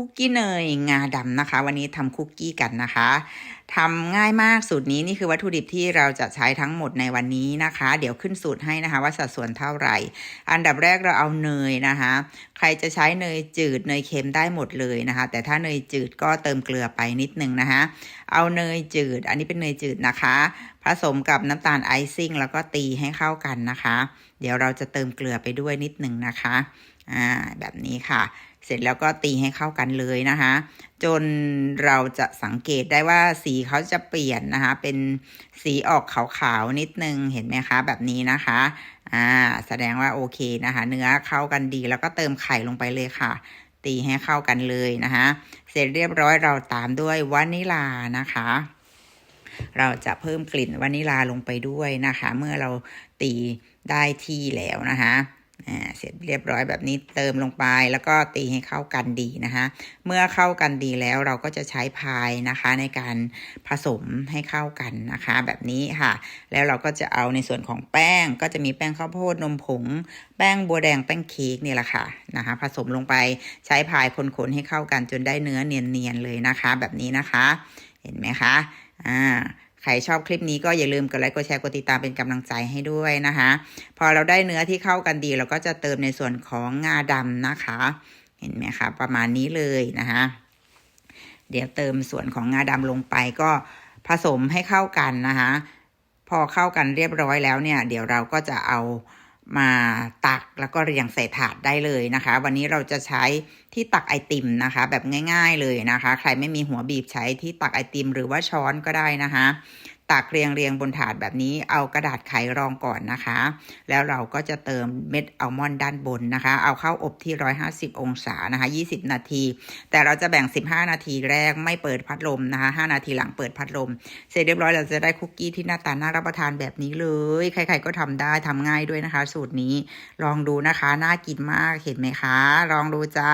คุกกี้เนยงาดำนะคะ วันนี้ทำคุกกี้กันนะคะทำง่ายมากสูตรนี้นี่คือวัตถุดิบที่เราจะใช้ทั้งหมดในวันนี้นะคะ เดี๋ยวขึ้นสูตรให้นะคะ ว่าสัดส่วนเท่าไหร่ อันดับแรกเราเอาเนยนะคะ ใครจะใช้เนยจืดเนยเค็มได้หมดเลยนะคะ แต่ถ้าเนยจืดก็เติมเกลือไปนิดนึงนะคะ เอาเนยจืด อันนี้เป็นเนยจืดนะคะ ผสมกับน้ำตาลไอซิ่งแล้วก็ตีให้เข้ากันนะคะ เดี๋ยวเราจะเติมเกลือไปด้วยนิดนึงนะคะ อ่าแบบนี้ค่ะ เสร็จแล้วก็ตีให้เข้ากันเลยนะคะ จนเราจะสังเกตได้ว่าสีเขาจะเปลี่ยนนะคะ เป็นสีออกขาวๆนิดนึงเห็นไหมคะ แบบนี้นะคะอ่าแสดงว่าโอเคนะคะ เนื้อเข้ากันดีแล้วก็เติมไข่ลงไปเลยค่ะ ตีให้เข้ากันเลยนะคะ เสร็จเรียบร้อยเราตามด้วยวานิลานะคะเราจะเพิ่มกลิ่นวานิลาลงไปด้วยนะคะ เมื่อเราตีได้ที่แล้วนะคะ อ่าเสร็จเรียบร้อยแบบนี้เติมลงไปแล้วก็ตีให้เข้ากันดีนะคะ เมื่อเข้ากันดีแล้วเราก็จะใช้พายนะคะในการผสมให้เข้ากันนะคะ แบบนี้ค่ะ แล้วเราก็จะเอาในส่วนของแป้งก็จะมีแป้งข้าวโพดนมผง แป้งบัวแดงแป้งเค้กนี่แหละค่ะนะคะ ผสมลงไปใช้พายคนๆให้เข้ากันจนได้เนื้อเนียนๆเลยนะคะ แบบนี้นะคะ เห็นไหมคะอ่า ใครชอบคลิปนี้ก็อย่าลืมกดไลค์กดแชร์กดติดตามเป็นกำลังใจให้ด้วยนะคะ พอเราได้เนื้อที่เข้ากันดี เราก็จะเติมในส่วนของงาดำนะคะ เห็นไหมคะประมาณนี้เลยนะคะเดี๋ยวเติมส่วนของงาดำลงไปก็ผสมให้เข้ากันนะคะ พอเข้ากันเรียบร้อยแล้วเนี่ย เดี๋ยวเราก็จะเอา มาตักแล้วก็เรียงใส่ถาดได้เลยนะคะ วันนี้เราจะใช้ที่ตักไอติมนะคะ แบบง่าย ๆเลยนะคะ ใครไม่มีหัวบีบใช้ที่ตักไอติม หรือว่าช้อนก็ได้นะคะ ตักเรียงเรียงบนถาดแบบนี้เอากระดาษไขรองก่อนนะคะ แล้วเราก็จะเติมเม็ดอัลมอนด์ด้านบนนะคะ เอาเข้าอบที่ 150 องศานะคะ 20 นาที แต่เราจะแบ่ง 15 นาทีแรกไม่เปิดพัดลมนะคะ 5 นาทีหลังเปิดพัดลม เสร็จเรียบร้อยเราจะได้คุกกี้ที่หน้าตาน่ารับประทานแบบนี้เลย ใคร ๆ ก็ทำได้ทำง่ายด้วยนะคะ สูตรนี้ลองดูนะคะ น่ากินมากเห็นไหมคะ ลองดูจ้า